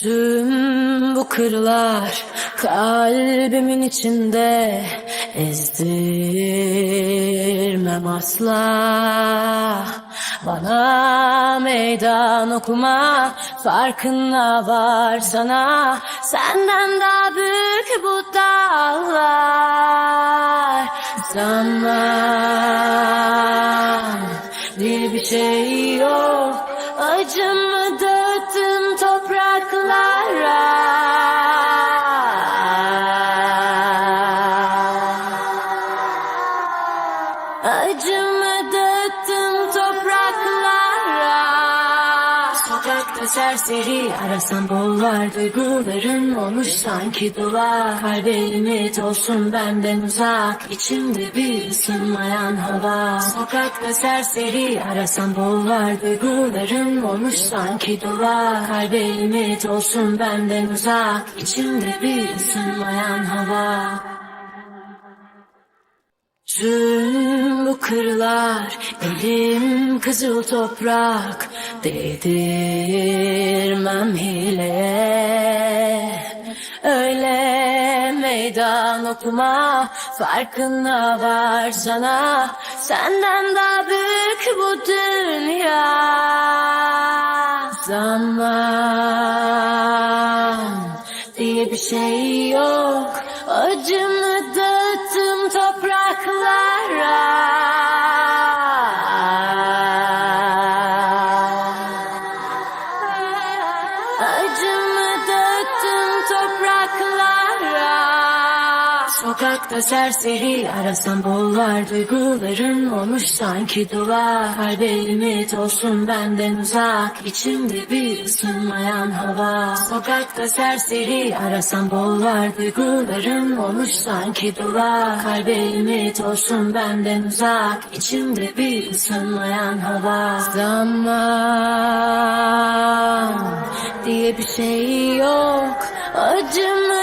Tüm bu kırlar kalbimin içinde ezdirmem asla. Bana meydan okuma farkına var sana. Senden daha büyük bu dağlar. Zaman diye bir şey yok Acımı Acımı döktüm topraklara. Sokakta serseri arasam bol var Duyguların olmuş sanki duvar. Kalbe limit olsun benden uzak İçimde bir ısınmayan hava. Sokakta serseri arasam bol var Duyguların olmuş sanki duvar. Kalbe limit olsun benden uzak İçimde bir ısınmayan hava. Tüm kırlar elim kızıl toprak değdirmem hile. Öyle meydan okuma farkına var sana. Senden daha büyük bu dünya. Zaman diye bir şey yok. Acımı döktüm topraklara Sokakta serseri arasam bol var Duyguların olmuş sanki duvar. Kalbe limit benden uzak İçimde bir ısınmayan hava. Sokakta serseri arasam bol var Duyguların olmuş sanki duvar. Kalbe limit benden uzak İçimde bir ısınmayan hava. Zaman diye bir şey yok. Acımı